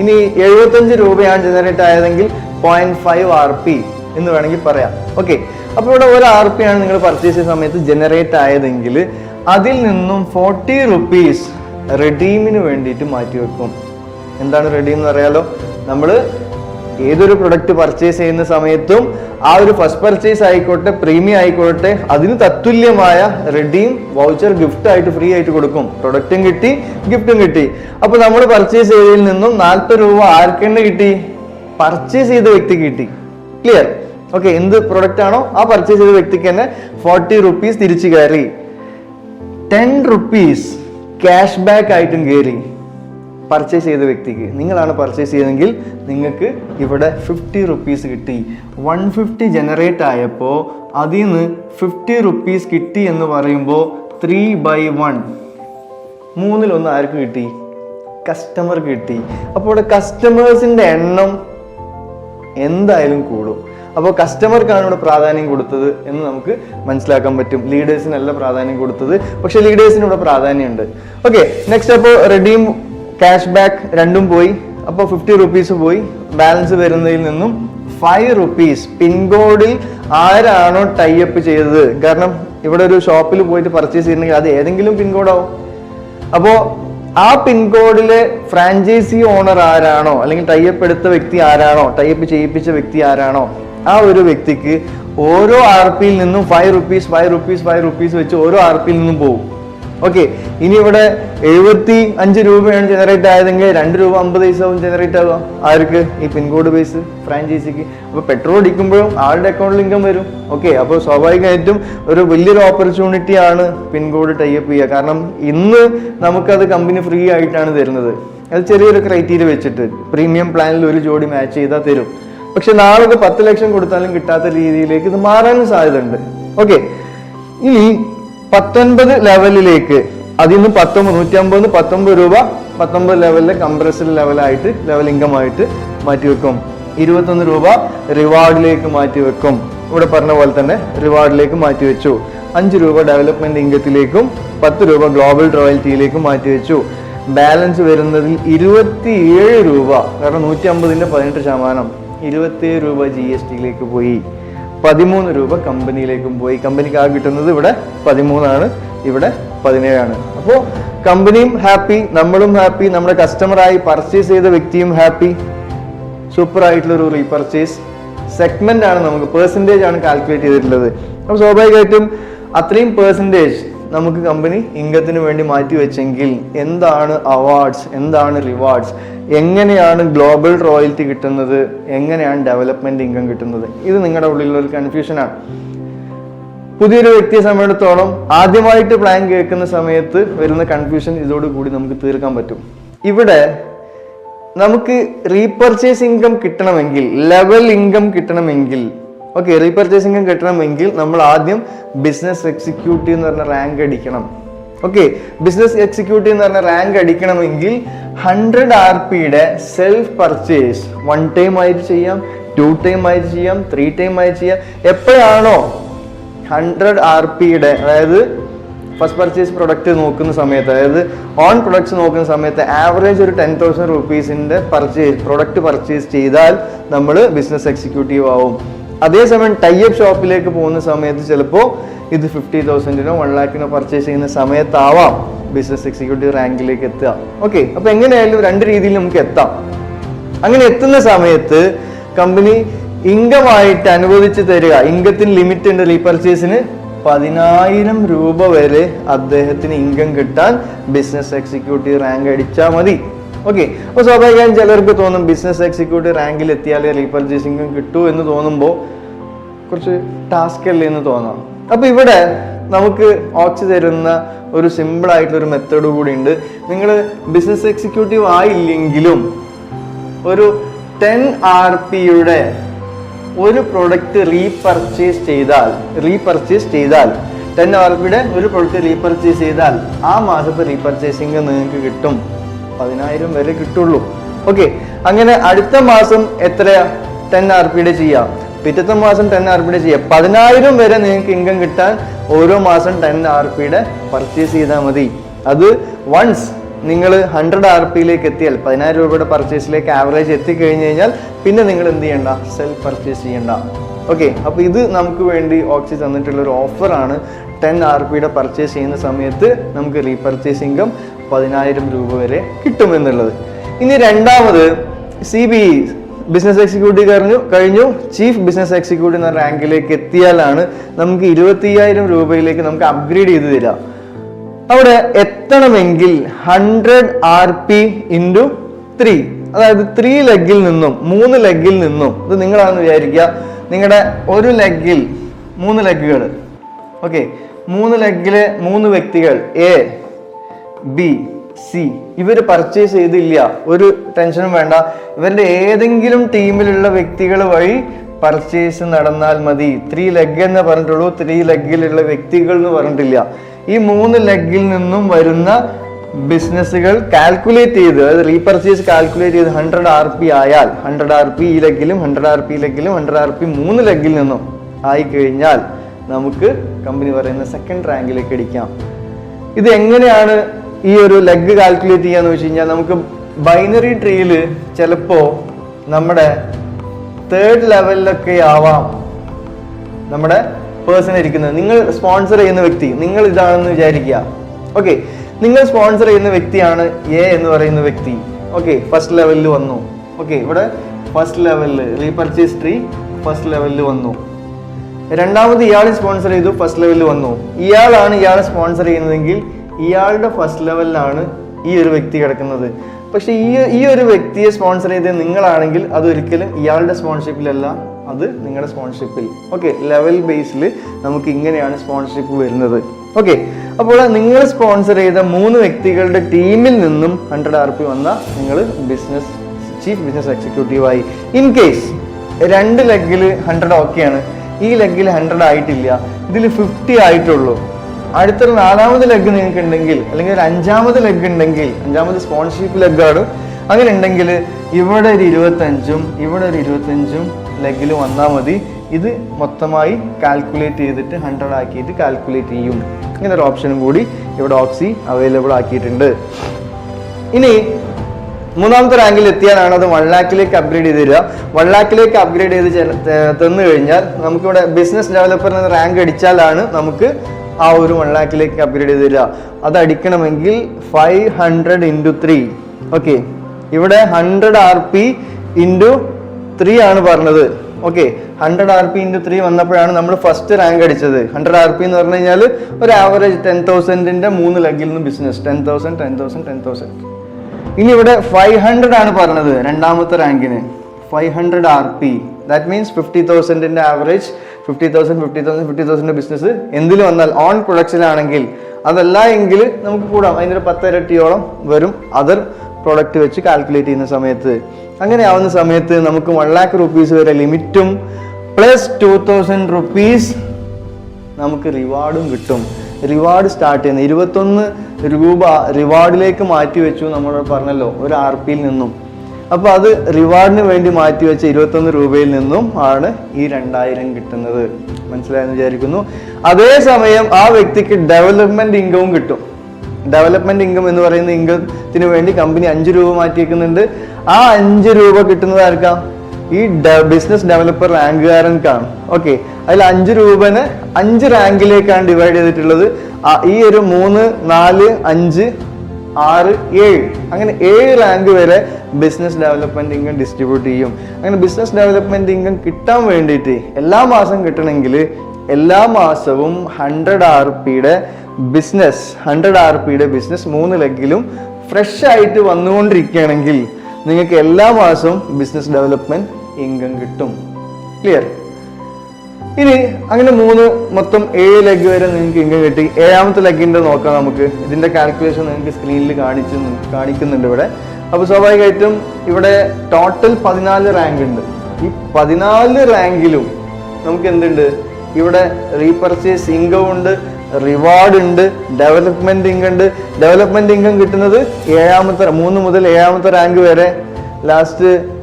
ഇനി എഴുപത്തഞ്ച് രൂപയാണ് ജനറേറ്റ് ആയതെങ്കിൽ പോയിന്റ് ഫൈവ് ആർ പി എന്ന് വേണമെങ്കിൽ പറയാം. ഓക്കെ അപ്പോൾ ഇവിടെ ഒരു ആർ പി ആണ് നിങ്ങൾ പർച്ചേസ് ചെയ്യുന്ന സമയത്ത് ജനറേറ്റ് ആയതെങ്കിൽ അതിൽ നിന്നും ഫോർട്ടി റുപ്പീസ് റെഡീമിന് വേണ്ടിയിട്ട് മാറ്റി വെക്കും എന്താണ് റെഡീം എന്ന് അറിയാലോ? നമ്മൾ ഏതൊരു പ്രൊഡക്റ്റ് പർച്ചേസ് ചെയ്യുന്ന സമയത്തും ആ ഒരു ഫസ്റ്റ് പർച്ചേസ് ആയിക്കോട്ടെ പ്രീമിയം ആയിക്കോട്ടെ അതിന് തത്തുല്യമായ റെഡീം വൗച്ചർ ഗിഫ്റ്റ് ആയിട്ട് ഫ്രീ ആയിട്ട് കൊടുക്കും. പ്രൊഡക്റ്റും കിട്ടി ഗിഫ്റ്റും കിട്ടി. അപ്പൊ നമ്മൾ പർച്ചേസ് ചെയ്തതിൽ നിന്നും നാൽപ്പത് രൂപ ആർക്കെണ്ണ കിട്ടി? പർച്ചേസ് ചെയ്ത വ്യക്തിക്ക് കിട്ടി. ക്ലിയർ ഓക്കെ എന്ത് പ്രൊഡക്റ്റ് ആണോ ആ പർച്ചേസ് ചെയ്ത വ്യക്തിക്ക് തന്നെ ഫോർട്ടി റുപ്പീസ് തിരിച്ചു കയറി. ടെൻ റുപ്പീസ് ക്യാഷ് ബാക്ക് ആയിട്ടും കയറി. പർച്ചേസ് ചെയ്ത വ്യക്തിക്ക്. നിങ്ങളാണ് പർച്ചേസ് ചെയ്തതെങ്കിൽ നിങ്ങൾക്ക് ഇവിടെ ഫിഫ്റ്റി റുപ്പീസ് കിട്ടി. വൺ ഫിഫ്റ്റി ജനറേറ്റ് ആയപ്പോൾ അതിൽ നിന്ന് ഫിഫ്റ്റി റുപ്പീസ് കിട്ടി എന്ന് പറയുമ്പോൾ ത്രീ ബൈ വൺ മൂന്നിലൊന്ന് ആർക്ക് കിട്ടി? കസ്റ്റമർക്ക് കിട്ടി. അപ്പോൾ ഇവിടെ കസ്റ്റമേഴ്സിന്റെ എണ്ണം എന്തായാലും കൂടും. അപ്പോൾ കസ്റ്റമർക്കാണ് ഇവിടെ പ്രാധാന്യം കൊടുത്തത് എന്ന് നമുക്ക് മനസ്സിലാക്കാൻ പറ്റും. ലീഡേഴ്സിനല്ല പ്രാധാന്യം കൊടുത്തത്. പക്ഷേ ലീഡേഴ്സിന് ഇവിടെ പ്രാധാന്യമുണ്ട്. ഓക്കെ നെക്സ്റ്റ് അപ്പോൾ റെഡീം ക്യാഷ് ബാക്ക് രണ്ടും പോയി. അപ്പോൾ ഫിഫ്റ്റി റുപ്പീസ് പോയി. ബാലൻസ് വരുന്നതിൽ നിന്നും ഫൈവ് റുപ്പീസ് പിൻകോഡിൽ ആരാണോ ടൈ അപ്പ് ചെയ്തത്? കാരണം ഇവിടെ ഒരു ഷോപ്പിൽ പോയിട്ട് പർച്ചേസ് ചെയ്യണമെങ്കിൽ അത് ഏതെങ്കിലും പിൻകോഡാവും അപ്പോൾ ആ പിൻകോഡിലെ ഫ്രാഞ്ചൈസി ഓണർ ആരാണോ? അല്ലെങ്കിൽ ടൈപ്പ് എടുത്ത വ്യക്തി ആരാണോ? ടൈപ്പ് ചെയ്യിപ്പിച്ച വ്യക്തി ആരാണോ? ആ ഒരു വ്യക്തിക്ക് ഓരോ ആർ പിയിൽ നിന്നും five rupees five rupees five rupees വെച്ച് ഓരോ ആർ പിയിൽ നിന്നും പോകും ഓക്കെ ഇനി ഇവിടെ എഴുപത്തി അഞ്ച് രൂപയാണ് ജനറേറ്റ് ആയതെങ്കിൽ രണ്ട് രൂപ അമ്പത് പൈസവും ജനറേറ്റ് ആവുക. ആർക്ക്? ഈ പിൻകോഡ് ബേസ് ഫ്രാഞ്ചൈസിക്ക് അപ്പോൾ പെട്രോൾ അടിക്കുമ്പോഴും ആളുടെ അക്കൗണ്ടിൽ ഇൻകം വരും. ഓക്കെ അപ്പോൾ സ്വാഭാവികമായിട്ടും ഒരു വലിയൊരു ഓപ്പർച്യൂണിറ്റി ആണ് പിൻകോഡ് ടൈപ്പ് ചെയ്യുക. കാരണം ഇന്ന് നമുക്കത് കമ്പനി ഫ്രീ ആയിട്ടാണ് തരുന്നത്. അത് ചെറിയൊരു ക്രൈറ്റീരിയ വെച്ചിട്ട് പ്രീമിയം പ്ലാനിൽ ഒരു ജോഡി മാച്ച് ചെയ്താൽ തരും. പക്ഷെ നാളെ പത്ത് ലക്ഷം കൊടുത്താലും കിട്ടാത്ത രീതിയിലേക്ക് ഇത് മാറാനും സാധ്യതയുണ്ട്. ഓക്കെ ഇനി പത്തൊൻപത് ലെവലിലേക്ക് അതിൽ നിന്ന് പത്തൊമ്പത് നൂറ്റി അമ്പത് പത്തൊമ്പത് രൂപ പത്തൊമ്പത് ലെവലിലെ കംപ്രസ്ഡ് ലെവലായിട്ട് ലെവൽ ഇൻകം ആയിട്ട് മാറ്റി വെക്കും. ഇരുപത്തൊന്ന് രൂപ റിവാർഡിലേക്ക് മാറ്റി വെക്കും. ഇവിടെ പറഞ്ഞ പോലെ തന്നെ റിവാർഡിലേക്ക് മാറ്റി വെച്ചു. അഞ്ച് രൂപ ഡെവലപ്മെന്റ് ഇൻകത്തിലേക്കും പത്ത് രൂപ ഗ്ലോബൽ റോയൽറ്റിയിലേക്കും മാറ്റി വെച്ചു. ബാലൻസ് വരുന്നതിൽ ഇരുപത്തിയേഴ് രൂപ കാരണം നൂറ്റി അമ്പതിന്റെ പതിനെട്ട് ശതമാനം ഇരുപത്തിയേഴ് രൂപ ജി എസ് ടിയിലേക്ക് പോയി. പതിമൂന്ന് രൂപ കമ്പനിയിലേക്കും പോയി. കമ്പനിക്ക് ആ കിട്ടുന്നത് ഇവിടെ പതിമൂന്നാണ്. ഇവിടെ പതിനേഴാണ്. അപ്പോൾ കമ്പനിയും ഹാപ്പി നമ്മളും ഹാപ്പി നമ്മുടെ കസ്റ്റമറായി പർച്ചേസ് ചെയ്ത വ്യക്തിയും ഹാപ്പി. സൂപ്പർ ആയിട്ടുള്ള ഒരു റീപർച്ചേസ്. സെഗ്മെന്റ് ആണ് നമുക്ക് പേഴ്സന്റേജ് ആണ് കാൽക്കുലേറ്റ് ചെയ്തിട്ടുള്ളത്. അപ്പോൾ സ്വാഭാവികമായിട്ടും അത്രയും പേഴ്സന്റേജ് നമുക്ക് കമ്പനി ഇൻകത്തിന് വേണ്ടി മാറ്റി വെച്ചെങ്കിൽ എന്താണ് അവാർഡ്സ് എന്താണ് റിവാർഡ്സ് എങ്ങനെയാണ് ഗ്ലോബൽ റോയൽറ്റി കിട്ടുന്നത് എങ്ങനെയാണ് ഡെവലപ്മെന്റ് ഇൻകം കിട്ടുന്നത്? ഇത് നിങ്ങളുടെ ഉള്ളിലുള്ള ഒരു കൺഫ്യൂഷനാണ് പുതിയൊരു വ്യക്തിയെ സമയത്തോളം ആദ്യമായിട്ട് പ്ലാൻ കേൾക്കുന്ന സമയത്ത് വരുന്ന കൺഫ്യൂഷൻ ഇതോടുകൂടി നമുക്ക് തീർക്കാൻ പറ്റും. ഇവിടെ നമുക്ക് റീപർച്ചേസ് ഇൻകം കിട്ടണമെങ്കിൽ ലെവൽ ഇൻകം കിട്ടണമെങ്കിൽ ഓക്കെ റീപർച്ചേസിംഗും കിട്ടണമെങ്കിൽ നമ്മൾ ആദ്യം ബിസിനസ് എക്സിക്യൂട്ടീവ് എന്ന് പറഞ്ഞ റാങ്ക് അടിക്കണം. ഓക്കെ ബിസിനസ് എക്സിക്യൂട്ടീവ് എന്ന് പറഞ്ഞ റാങ്ക് അടിക്കണമെങ്കിൽ ഹൺഡ്രഡ് ആർ പിയുടെ സെൽഫ് പർച്ചേസ് വൺ ടൈം ആയിട്ട് ചെയ്യാം ടു ടൈം ആയിട്ട് ചെയ്യാം ത്രീ ടൈം ആയിട്ട് ചെയ്യാം. എപ്പോഴാണോ ഹൺഡ്രഡ് ആർ പിയുടെ അതായത് ഫസ്റ്റ് പർച്ചേസ് പ്രൊഡക്റ്റ് നോക്കുന്ന സമയത്ത് അതായത് ഓൺ പ്രൊഡക്ട്സ് നോക്കുന്ന സമയത്ത് ആവറേജ് ഒരു ടെൻ തൗസൻഡ് റുപ്പീസിന്റെ പർച്ചേസ് പ്രൊഡക്റ്റ് പർച്ചേസ് ചെയ്താൽ നമ്മൾ ബിസിനസ് എക്സിക്യൂട്ടീവ് ആവും. അതേസമയം ടൈപ്പ് ഷോപ്പിലേക്ക് പോകുന്ന സമയത്ത് ചിലപ്പോൾ ഇത് ഫിഫ്റ്റി തൗസൻഡിനോ വൺ ലാക്കിനോ പർച്ചേസ് ചെയ്യുന്ന സമയത്താവാം ബിസിനസ് എക്സിക്യൂട്ടീവ് റാങ്കിലേക്ക് എത്തുക. ഓക്കെ അപ്പോൾ എങ്ങനെയായാലും രണ്ട് രീതിയിൽ നമുക്ക് എത്താം. അങ്ങനെ എത്തുന്ന സമയത്ത് കമ്പനി ഇൻകമായിട്ട് അനുവദിച്ച് തരിക. ഇൻകത്തിന് ലിമിറ്റ് ഉണ്ട് റീപർച്ചേസിന് പതിനായിരം രൂപ വരെ അദ്ദേഹത്തിന് ഇൻകം കിട്ടാൻ ബിസിനസ് എക്സിക്യൂട്ടീവ് റാങ്ക് അടിച്ചാൽ മതി. ഓക്കെ അപ്പോൾ സ്വാഭാവികമായും ചിലർക്ക് തോന്നും ബിസിനസ് എക്സിക്യൂട്ടീവ് റാങ്കിൽ എത്തിയാലേ റീപർച്ചേസ് ഇൻകം കിട്ടൂ എന്ന് തോന്നുമ്പോൾ കുറച്ച് ടാസ്ക് അല്ലേ എന്ന് തോന്നാം. അപ്പോൾ ഇവിടെ നമുക്ക് ഓക്സി തരുന്ന ഒരു സിമ്പിൾ ആയിട്ടുള്ള ഒരു മെത്തേഡ് കൂടി ഉണ്ട്. നിങ്ങൾ ബിസിനസ് എക്സിക്യൂട്ടീവ് ആയില്ലെങ്കിലും ഒരു ടെൻ ആർ പിയുടെ ഒരു പ്രൊഡക്റ്റ് റീപർച്ചേസ് ചെയ്താൽ റീപർച്ചേസ് ചെയ്താൽ ടെൻ ആർ പിയുടെ ഒരു പ്രൊഡക്റ്റ് റീപർച്ചേസ് ചെയ്താൽ ആ മാസത്തെ റീപർച്ചേസിങ് നിങ്ങൾക്ക് കിട്ടും. പതിനായിരം വരെ കിട്ടുള്ളൂ. ഓക്കെ അങ്ങനെ അടുത്ത മാസം എത്ര ടെൻ ആർ പിയുടെ ചെയ്യാം. പിറ്റത്തെ മാസം ടെൻ ആർ പിയുടെ ചെയ്യാം. പതിനായിരം വരെ നിങ്ങൾക്ക് ഇൻകം കിട്ടാൻ ഓരോ മാസം ടെൻ ആർ പിയുടെ പർച്ചേസ് ചെയ്താൽ മതി. അത് വൺസ് നിങ്ങൾ ഹൺഡ്രഡ് ആർ പിയിലേക്ക് എത്തിയാൽ പതിനായിരം രൂപയുടെ പർച്ചേസിലേക്ക് ആവറേജ് എത്തിക്കഴിഞ്ഞ് കഴിഞ്ഞാൽ പിന്നെ നിങ്ങൾ എന്ത് ചെയ്യണ്ട? സെൽഫ് പർച്ചേസ് ചെയ്യണ്ട. ഓക്കെ അപ്പോൾ ഇത് നമുക്ക് വേണ്ടി ഓക്സി തന്നിട്ടുള്ള ഒരു ഓഫറാണ് ടെൻ ആർ പിയുടെ പർച്ചേസ് ചെയ്യുന്ന സമയത്ത് നമുക്ക് റീപർച്ചേസ് ഇൻകം പതിനായിരം രൂപ വരെ കിട്ടുമെന്നുള്ളത്. ഇനി രണ്ടാമത് സി ബി ബിസിനസ് എക്സിക്യൂട്ടീവ് കഴിഞ്ഞു കഴിഞ്ഞു. ചീഫ് ബിസിനസ് എക്സിക്യൂട്ടീവ് എന്ന റാങ്കിലേക്ക് എത്തിയാലാണ് നമുക്ക് ഇരുപത്തിയ്യായിരം രൂപയിലേക്ക് നമുക്ക് അപ്ഗ്രേഡ് ചെയ്ത് തരാം. അവിടെ എത്തണമെങ്കിൽ hundred R P into three അതായത് ത്രീ ലെഗിൽ നിന്നും മൂന്ന് ലെഗിൽ നിന്നും. ഇത് നിങ്ങളാണെന്ന് വിചാരിക്കുക. നിങ്ങളുടെ ഒരു ലെഗിൽ മൂന്ന് ലെഗുകൾ ഓക്കെ മൂന്ന് ലെഗിലെ മൂന്ന് വ്യക്തികൾ. A B C. ഇവർ പർച്ചേസ് ചെയ്തില്ല. ഒരു ടെൻഷനും വേണ്ട. ഇവരുടെ ഏതെങ്കിലും ടീമിലുള്ള വ്യക്തികൾ വഴി പർച്ചേസ് നടന്നാൽ മതി. ത്രീ ലെഗ് എന്ന് പറഞ്ഞിട്ടുള്ളൂ. ത്രീ ലെഗിലുള്ള വ്യക്തികൾ എന്ന് പറഞ്ഞിട്ടില്ല. ഈ മൂന്ന് ലെഗിൽ നിന്നും വരുന്ന ബിസിനസ്സുകൾ കാൽക്കുലേറ്റ് ചെയ്ത് അതായത് റീപർച്ചേസ് കാൽക്കുലേറ്റ് ചെയ്ത് ഹൺഡ്രഡ് ആർ പി ആയാൽ ഹൺഡ്രഡ് ആർ പി ഈ ലെഗിലും ഹൺഡ്രഡ് ആർ പി ലെഗിലും ഹൺഡ്രഡ് ആർ പി മൂന്ന് ലെഗിൽ നിന്നും ആയി കഴിഞ്ഞാൽ നമുക്ക് കമ്പനി പറയുന്ന സെക്കൻഡ് റാങ്കിലേക്ക് അടിക്കാം ഇത് എങ്ങനെയാണ് ഈ ഒരു ലെഗ് കാൽക്കുലേറ്റ് ചെയ്യാന്ന് വെച്ച് കഴിഞ്ഞാൽ നമുക്ക് ബൈനറി ട്രീയിൽ ചിലപ്പോ നമ്മുടെ തേർഡ് ലെവലിലൊക്കെ ആവാം നമ്മുടെ പേഴ്സൺ ഇരിക്കുന്നത്. നിങ്ങൾ സ്പോൺസർ ചെയ്യുന്ന വ്യക്തി നിങ്ങൾ ഇതാണെന്ന് വിചാരിക്കുക. ഓക്കെ നിങ്ങൾ സ്പോൺസർ ചെയ്യുന്ന വ്യക്തിയാണ് എ എന്ന് പറയുന്ന വ്യക്തി. ഓക്കെ ഫസ്റ്റ് ലെവലിൽ വന്നു. ഓക്കെ ഇവിടെ ഫസ്റ്റ് ലെവലിൽ റീപർച്ചേസ് ട്രീ ഫസ്റ്റ് ലെവലിൽ വന്നു. രണ്ടാമത് ഇയാൾ സ്പോൺസർ ചെയ്തു ഫസ്റ്റ് ലെവലിൽ വന്നു. ഇയാളാണ് ഇയാളെ സ്പോൺസർ ചെയ്യുന്നതെങ്കിൽ ഇയാളുടെ ഫസ്റ്റ് ലെവലിലാണ് ഈ ഒരു വ്യക്തി കിടക്കുന്നത്. പക്ഷേ ഈ ഈ ഒരു വ്യക്തിയെ സ്പോൺസർ ചെയ്ത് നിങ്ങളാണെങ്കിൽ അത് ഒരിക്കലും ഇയാളുടെ സ്പോൺസർഷിപ്പിലല്ല അത് നിങ്ങളുടെ സ്പോൺസർഷിപ്പിൽ ഓക്കെ ലെവൽ ബേസിൽ നമുക്ക് ഇങ്ങനെയാണ് സ്പോൺസർഷിപ്പ് വരുന്നത്. ഓക്കെ അപ്പോൾ നിങ്ങൾ സ്പോൺസർ ചെയ്ത മൂന്ന് വ്യക്തികളുടെ ടീമിൽ നിന്നും ഹൺഡ്രഡ് ആർ പി വന്ന നിങ്ങൾ ബിസിനസ് ചീഫ് ബിസിനസ് എക്സിക്യൂട്ടീവായി ഇൻ കേസ് രണ്ട് ലെഗിൽ ഹൺഡ്രഡ് ഓക്കെയാണ് ഈ ലെഗിൽ ഹൺഡ്രഡ് ആയിട്ടില്ല ഇതിൽ ഫിഫ്റ്റി ആയിട്ടുള്ളൂ. അടുത്തൊരു നാലാമത് ലെഗ് നിങ്ങൾക്ക് ഉണ്ടെങ്കിൽ അല്ലെങ്കിൽ ഒരു അഞ്ചാമത് ലെഗ് ഉണ്ടെങ്കിൽ അഞ്ചാമത് സ്പോൺസർഷിപ്പ് ലെഗാണ് അങ്ങനെ ഉണ്ടെങ്കിൽ ഇവിടെ ഒരു ഇരുപത്തഞ്ചും ഇവിടെ ഒരു ഇരുപത്തഞ്ചും ലെഗിൽ വന്നാൽ മതി. ഇത് മൊത്തമായി കാൽക്കുലേറ്റ് ചെയ്തിട്ട് ഹൺഡ്രഡ് ആക്കിയിട്ട് കാൽക്കുലേറ്റ് ചെയ്യും. ഇങ്ങനെ ഒരു ഓപ്ഷനും കൂടി ഇവിടെ ഓക്സി അവൈലബിൾ ആക്കിയിട്ടുണ്ട്. ഇനി മൂന്നാമത്തെ റാങ്കിൽ എത്തിയാലാണ് അത് വൺ ലാക്കിലേക്ക് അപ്ഗ്രേഡ് ചെയ്ത് തരിക. വൺ ലാക്കിലേക്ക് അപ്ഗ്രേഡ് ചെയ്ത് തന്നു കഴിഞ്ഞാൽ നമുക്കിവിടെ ബിസിനസ് ഡെവലപ്പർ എന്ന റാങ്ക് അടിച്ചാലാണ് നമുക്ക് ആ ഒരു വൺ ലാക്കിലേക്ക് അപ്ഗ്രേഡ് ചെയ്തില്ല അത് അടിക്കണമെങ്കിൽ five hundred into three okay ഇവിടെ hundred R P into three ആണ് പറഞ്ഞത്. Okay hundred R P into three വന്നപ്പോഴാണ് നമ്മൾ ഫസ്റ്റ് റാങ്ക് അടിച്ചത്. ഹൺഡ്രഡ് ആർ പി എന്ന് പറഞ്ഞു കഴിഞ്ഞാൽ ഒരു ആവറേജ് ടെൻ തൗസൻഡിന്റെ മൂന്ന് ലെഗിൽ നിന്ന് business ten thousand ten thousand ten thousand ഇനി ഇവിടെ ഫൈവ് ഹൺഡ്രഡ് ആണ് പറഞ്ഞത് രണ്ടാമത്തെ റാങ്കിന് five hundred R P that means fifty തൗസൻഡിന്റെ average fifty thousand fifty thousand fifty thousand business എന്തിൽ വന്നാൽ ഓൺ പ്രൊഡക്ഷൻ ആണെങ്കിൽ അതല്ല എങ്കിൽ നമുക്ക് കൂടാം. അതിന്റെ പത്ത് ഇരട്ടിയോളം വരും അതർ പ്രോഡക്റ്റ് വെച്ച് കാൽക്കുലേറ്റ് ചെയ്യുന്ന സമയത്ത്. അങ്ങനെ ആവുന്ന സമയത്ത് നമുക്ക് വൺ ലാക്ക് റുപ്പീസ് വരെ ലിമിറ്റും പ്ലസ് ടു തൗസൻഡ് റുപ്പീസ് നമുക്ക് റിവാർഡും കിട്ടും. റിവാർഡ് സ്റ്റാർട്ട് ചെയ്യുന്നത് ഇരുപത്തൊന്ന് രൂപ റിവാർഡിലേക്ക് മാറ്റി വെച്ചു നമ്മൾ പറഞ്ഞല്ലോ ഒരു ആർ പിയിൽ നിന്നും. അപ്പോൾ അത് റിവാർഡിന് വേണ്ടി മാറ്റി വെച്ച ഇരുപത്തൊന്ന് രൂപയിൽ നിന്നും ആണ് ഈ രണ്ടായിരം കിട്ടുന്നത്. മനസ്സിലായെന്ന് വിചാരിക്കുന്നു. അതേസമയം ആ വ്യക്തിക്ക് ഡെവലപ്മെന്റ് ഇൻകവും കിട്ടും. ഡെവലപ്മെന്റ് ഇൻകം എന്ന് പറയുന്ന ഇൻകത്തിന് വേണ്ടി കമ്പനി അഞ്ച് രൂപ മാറ്റി വെക്കുന്നുണ്ട് ആ അഞ്ച് രൂപ കിട്ടുന്നത് ആർക്കാം? ഈ ബിസിനസ് ഡെവലപ്പർ റാങ്കുകാരൻക്കാണ്. ഓക്കെ അതിൽ അഞ്ച് രൂപന് അഞ്ച് റാങ്കിലേക്കാണ് ഡിവൈഡ് ചെയ്തിട്ടുള്ളത്. ഈ ഒരു മൂന്ന് നാല് അഞ്ച് ആറ് ഏഴ്. അങ്ങനെ ഏഴ് റാങ്ക് വരെ ബിസിനസ് ഡെവലപ്മെന്റ് ഇൻകം ഡിസ്ട്രിബ്യൂട്ട് ചെയ്യും. അങ്ങനെ ബിസിനസ് ഡെവലപ്മെന്റ് ഇൻകം കിട്ടാൻ വേണ്ടിയിട്ട് എല്ലാ മാസം കിട്ടണമെങ്കിൽ എല്ലാ മാസവും ഹൺഡ്രഡ് ആർ പിയുടെ ബിസിനസ് ഹൺഡ്രഡ് ആർ പിയുടെ ബിസിനസ് മൂന്ന് ലെഗിലും ഫ്രഷ് ആയിട്ട് വന്നുകൊണ്ടിരിക്കുകയാണെങ്കിൽ നിങ്ങൾക്ക് എല്ലാ മാസവും ബിസിനസ് ഡെവലപ്മെന്റ് ഇൻകം കിട്ടും. ക്ലിയർ ഇനി അങ്ങനെ മൂന്ന് മൊത്തം ഏഴ് ലെഗ് വരെ നിങ്ങൾക്ക് ഇൻകം കിട്ടി. ഏഴാമത്തെ ലെഗിന്റെ നോക്കാം നമുക്ക്. ഇതിന്റെ കാൽക്കുലേഷൻ നിങ്ങൾക്ക് സ്ക്രീനിൽ കാണിച്ചു കാണിക്കുന്നുണ്ട് ഇവിടെ. അപ്പോൾ സ്വാഭാവികമായിട്ടും ഇവിടെ ടോട്ടൽ പതിനാല് റാങ്ക് ഉണ്ട്. ഈ പതിനാല് റാങ്കിലും നമുക്ക് എന്തുണ്ട്? ഇവിടെ റീപർച്ചേസ് ഇൻകം ഉണ്ട് റിവാർഡ് ഉണ്ട് ഡെവലപ്മെന്റ് ഇൻകം ഉണ്ട്. ഡെവലപ്മെന്റ് ഇൻകം കിട്ടുന്നത് ഏഴാമത്തെ മൂന്ന് മുതൽ ഏഴാമത്തെ റാങ്ക് വരെ. ലാസ്റ്റ്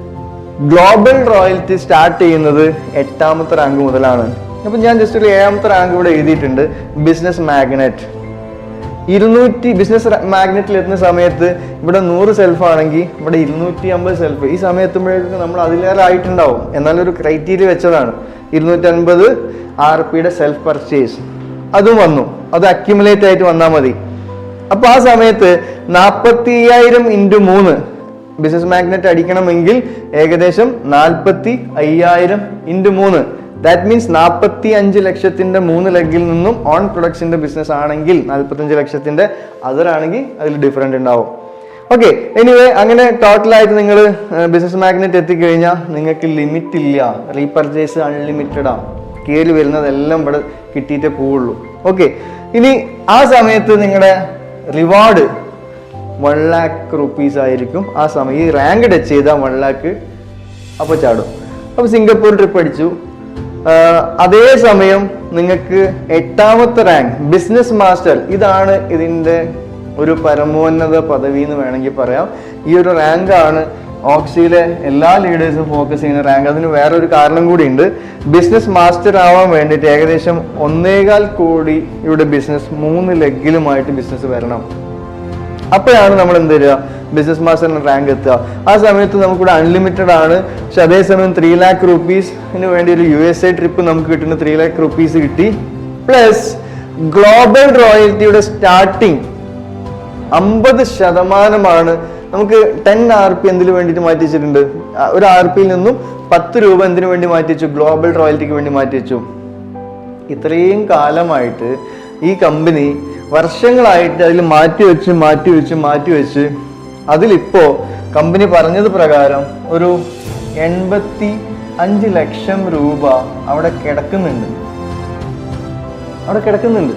ഗ്ലോബൽ റോയൽറ്റി സ്റ്റാർട്ട് ചെയ്യുന്നത് എട്ടാമത്തെ റാങ്ക് മുതലാണ്. അപ്പം ഞാൻ ജസ്റ്റ് ഒരു ഏഴാമത്തെ റാങ്ക് ഇവിടെ എഴുതിയിട്ടുണ്ട്. ബിസിനസ് മാഗ്നറ്റ് ഇരുന്നൂറ്റി ബിസിനസ് മാഗ്നറ്റിൽ എത്തുന്ന സമയത്ത് ഇവിടെ നൂറ് സെൽഫാണെങ്കിൽ ഇവിടെ ഇരുന്നൂറ്റി അമ്പത് സെൽഫ് ഈ സമയത്തുമ്പോഴേക്കും നമ്മൾ അതിലേറെ ആയിട്ടുണ്ടാവും. എന്നാലും ഒരു ക്രൈറ്റീരിയ വെച്ചതാണ്. ഇരുന്നൂറ്റി അൻപത് ആർ പിയുടെ സെൽഫ് പർച്ചേസ് അതും വന്നു. അത് അക്യുമുലേറ്റ് ആയിട്ട് വന്നാൽ മതി. അപ്പൊ ആ സമയത്ത് നാൽപ്പത്തി അയ്യായിരം ഇന്റു മൂന്ന്. ബിസിനസ് മാഗ്നറ്റ് അടിക്കണമെങ്കിൽ ഏകദേശം നാൽപ്പത്തി അയ്യായിരം ഇന്റു മൂന്ന്. ദാറ്റ് മീൻസ് നാൽപ്പത്തി അഞ്ച് ലക്ഷത്തിന്റെ മൂന്ന് ലെഗിൽ നിന്നും ഓൺ പ്രൊഡക്ഷന്റെ ബിസിനസ് ആണെങ്കിൽ നാൽപ്പത്തഞ്ച് ലക്ഷത്തിന്റെ അതർ ആണെങ്കിൽ അതിൽ ഡിഫറെന്റ് ഉണ്ടാവും. ഓക്കെ എനിവേ അങ്ങനെ ടോട്ടലായിട്ട് നിങ്ങൾ ബിസിനസ് മാഗ്നറ്റ് എത്തിക്കഴിഞ്ഞാൽ നിങ്ങൾക്ക് ലിമിറ്റ് ഇല്ല. റീപർച്ചേസ് അൺലിമിറ്റഡ് ആണ് കയറി വരുന്നതെല്ലാം ഇവിടെ കിട്ടിയിട്ടേ പോവുള്ളൂ. ഓക്കെ ഇനി ആ സമയത്ത് നിങ്ങളുടെ റിവാർഡ് വൺ ലാക്ക് റുപ്പീസ് ആയിരിക്കും ആ സമയം. ഈ റാങ്ക് ടച്ച് ചെയ്താൽ വൺ ലാക്ക് അപ്പോൾ ചാടും. അപ്പോൾ സിംഗപ്പൂർ ട്രിപ്പ് അടിച്ചു. അതേ സമയം നിങ്ങൾക്ക് എട്ടാമത്തെ റാങ്ക് ബിസിനസ് മാസ്റ്റർ ഇതാണ് ഇതിന്റെ ഒരു പരമോന്നത പദവി എന്ന് വേണമെങ്കിൽ പറയാം. ഈ ഒരു റാങ്കാണ് ഓക്സിയിലെ എല്ലാ ലീഡേഴ്സും ഫോക്കസ് ചെയ്യുന്ന റാങ്ക് അതിന് വേറൊരു കാരണം കൂടിയുണ്ട് ബിസിനസ് മാസ്റ്റർ ആവാൻ വേണ്ടിയിട്ട് ഏകദേശം ഒന്നേകാൽ കോടി ഇവിടെ ബിസിനസ് മൂന്ന് ലെഗിലുമായിട്ട് ബിസിനസ് വരണം. അപ്പോഴാണ് നമ്മൾ എന്ത് തരിക ബിസിനസ് മാസ്റ്ററിന് റാങ്ക് എത്തുക. ആ സമയത്ത് നമുക്കിവിടെ അൺലിമിറ്റഡ് ആണ്. പക്ഷെ അതേസമയം ത്രീ ലാക്ക് റുപ്പീസിന് വേണ്ടി ഒരു യു എസ് എ ട്രിപ്പ് നമുക്ക് കിട്ടുന്ന ത്രീ ലാക്ക് റുപ്പീസ് കിട്ടി. പ്ലസ് ഗ്ലോബൽ റോയൽറ്റിയുടെ സ്റ്റാർട്ടിങ് അമ്പത് ശതമാനമാണ് നമുക്ക് ടെൻ ആർ പി എന്തിനു വേണ്ടിയിട്ട് മാറ്റി വെച്ചിട്ടുണ്ട്? ഒരു ആർ പിയിൽ നിന്നും പത്ത് രൂപ എന്തിനു വേണ്ടി മാറ്റി വെച്ചു? ഗ്ലോബൽ റോയൽറ്റിക്ക് വേണ്ടി മാറ്റി വെച്ചു. ഇത്രയും കാലമായിട്ട് ഈ കമ്പനി വർഷങ്ങളായിട്ട് അതിൽ മാറ്റി വെച്ച് മാറ്റി വെച്ച് മാറ്റി വെച്ച് അതിലിപ്പോ കമ്പനി പറഞ്ഞത് പ്രകാരം ഒരു എൺപത്തി അഞ്ച് ലക്ഷം രൂപ അവിടെ കിടക്കുന്നുണ്ട്. അവിടെ കിടക്കുന്നുണ്ട്.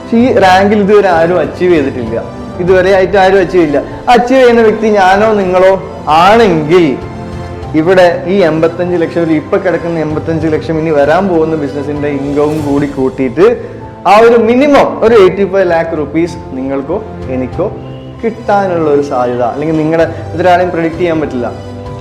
പക്ഷെ ഈ റാങ്കിൽ ഇതുവരെ ആരും അച്ചീവ് ചെയ്തിട്ടില്ല. ഇതുവരെ ആയിട്ട് ആരും അച്ചീവ് ഇല്ല അച്ചീവ് ചെയ്യുന്ന വ്യക്തി ഞാനോ നിങ്ങളോ ആണെങ്കിൽ ഇവിടെ ഈ എൺപത്തഞ്ച് ലക്ഷം ഇപ്പൊ കിടക്കുന്ന എൺപത്തഞ്ച് ലക്ഷം ഇനി വരാൻ പോകുന്ന ബിസിനസിന്റെ ഇൻകവും കൂടി കൂട്ടിയിട്ട് ആ ഒരു മിനിമം ഒരു എയ്റ്റി ഫൈവ് ലാക്ക് റുപ്പീസ് നിങ്ങൾക്കോ എനിക്കോ കിട്ടാനുള്ള ഒരു സാധ്യത. അല്ലെങ്കിൽ നിങ്ങളുടെ ഇതൊരാളെയും പ്രഡിക്റ്റ് ചെയ്യാൻ പറ്റില്ല.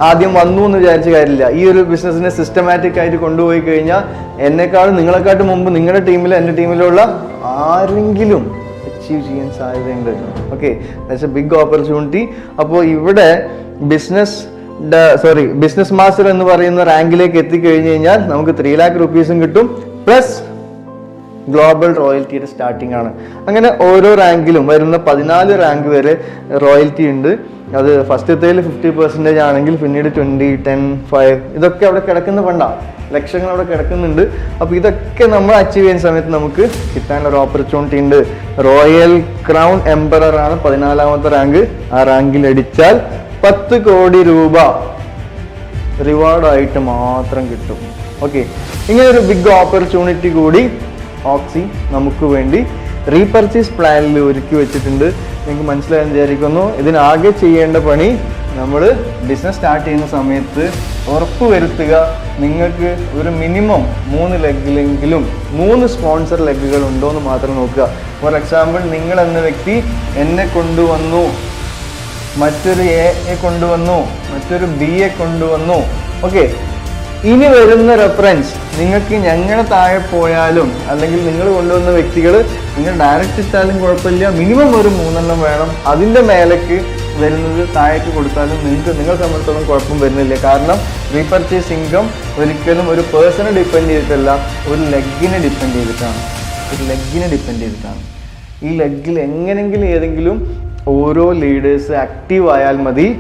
ആദ്യം വന്നു എന്ന് വിചാരിച്ച കാര്യമില്ല. ഈ ഒരു ബിസിനസ്സിനെ സിസ്റ്റമാറ്റിക് ആയിട്ട് കൊണ്ടുപോയി കഴിഞ്ഞാൽ എന്നെക്കാളും നിങ്ങളെക്കാട്ടും മുമ്പ് നിങ്ങളുടെ ടീമിൽ എന്റെ ടീമിലുള്ള ആരെങ്കിലും അച്ചീവ് ചെയ്യാൻ സാധ്യതയുണ്ട്. Okay that's a big opportunity അപ്പോൾ ഇവിടെ ബിസിനസ് സോറി ബിസിനസ് മാസ്റ്റർ എന്ന് പറയുന്ന റാങ്കിലേക്ക് എത്തിക്കഴിഞ്ഞ് കഴിഞ്ഞാൽ നമുക്ക് ത്രീ ലാക്ക് റുപ്പീസും കിട്ടും. പ്ലസ് ഗ്ലോബൽ റോയൽറ്റിയുടെ സ്റ്റാർട്ടിംഗ് ആണ്. അങ്ങനെ ഓരോ റാങ്കിലും വരുന്ന പതിനാല് റാങ്ക് വരെ റോയൽറ്റി ഉണ്ട്. അത് ഫസ്റ്റത്തേൽ ഫിഫ്റ്റി പെർസെന്റേജ് ആണെങ്കിൽ പിന്നീട് ട്വന്റി ടെൻ ഫൈവ് ഇതൊക്കെ അവിടെ കിടക്കുന്ന ഫണ്ടാണ് ലക്ഷങ്ങൾ അവിടെ കിടക്കുന്നുണ്ട്. അപ്പോൾ ഇതൊക്കെ നമ്മൾ അച്ചീവ് ചെയ്യുന്ന സമയത്ത് നമുക്ക് കിട്ടാനുള്ള ഓപ്പർച്യൂണിറ്റി ഉണ്ട്. റോയൽ ക്രൗൺ എംപറർ ആണ് പതിനാലാമത്തെ റാങ്ക് ആ റാങ്കിൽ അടിച്ചാൽ പത്ത് കോടി രൂപ റിവാർഡായിട്ട് മാത്രം കിട്ടും. ഓക്കെ ഇങ്ങനെ ഒരു ബിഗ് ഓപ്പർച്യൂണിറ്റി കൂടി ഓക്സി നമുക്ക് വേണ്ടി റീപർച്ചേസ് പ്ലാനിൽ ഒരുക്കി വെച്ചിട്ടുണ്ട്. നിങ്ങൾക്ക് മനസ്സിലായെന്ന് വിചാരിക്കുന്നു. ഇതിനാകെ ചെയ്യേണ്ട പണി നമ്മൾ ബിസിനസ് സ്റ്റാർട്ട് ചെയ്യുന്ന സമയത്ത് ഉറപ്പ് വരുത്തുക. നിങ്ങൾക്ക് ഒരു മിനിമം മൂന്ന് ലെഗിലെങ്കിലും മൂന്ന് സ്പോൺസർ ലെഗുകൾ ഉണ്ടോ എന്ന് മാത്രം നോക്കുക. ഫോർ എക്സാമ്പിൾ നിങ്ങൾ എന്ന വ്യക്തി എന്നെ കൊണ്ടുവന്നു. മറ്റൊരു എ കൊണ്ടുവന്നു. മറ്റൊരു ബി എ കൊണ്ടുവന്നു. ഓക്കെ ഇനി വരുന്ന റെഫറൻസ് നിങ്ങൾക്ക് ഞങ്ങളുടെ താഴെ പോയാലും അല്ലെങ്കിൽ നിങ്ങൾ കൊണ്ടുവന്ന വ്യക്തികൾ നിങ്ങൾ ഡയറക്റ്റ് ഇട്ടാലും കുഴപ്പമില്ല. മിനിമം ഒരു മൂന്നെണ്ണം വേണം. അതിന്റെ മേലേക്ക് വരുന്നത് താഴേക്ക് കൊടുത്താലും നിങ്ങൾക്ക് നിങ്ങളെ സംബന്ധിച്ചോളം കുഴപ്പം വരുന്നില്ല. കാരണം റീപർച്ചേസ് ഇൻകം ഒരിക്കലും ഒരു പേഴ്സണെ ഡിപ്പെൻഡ് ചെയ്തിട്ടല്ല ഒരു ലെഗിനെ ഡിപ്പെൻഡ് ചെയ്തിട്ടാണ്. ഒരു ലെഗിനെ ഡിപ്പെൻഡ് ചെയ്തിട്ടാണ്. ഈ ലെഗിൽ എങ്ങനെങ്കിലും ഏതെങ്കിലും ഓരോ ലീഡേഴ്സ് ആക്റ്റീവ് ആയാൽ മതി.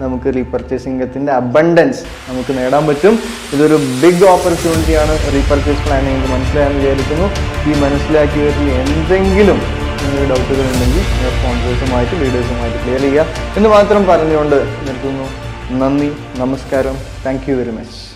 നമുക്ക് റീപർച്ചേസിംഗത്തിന്റെ അബണ്ടൻസ് നമുക്ക് നേടാൻ പറ്റും. ഇതൊരു ബിഗ് ഓപ്പർച്യൂണിറ്റിയാണ് റീപർച്ചേസ് എന്ന് മനസ്സിലായെന്ന് വിചാരിക്കുന്നു. ഈ മനസ്സിലാക്കിയതിൽ എന്തെങ്കിലും നിങ്ങൾക്ക് ഡൗട്ടുകൾ ഉണ്ടെങ്കിൽ സ്പോൺസേഴ്സുമായിട്ട് ലീഡേഴ്സുമായിട്ട് ക്ലിയർ ചെയ്യുക. എന്ന് മാത്രം പറഞ്ഞുകൊണ്ട് നിർത്തുന്നു. നന്ദി നമസ്കാരം. Thank you very much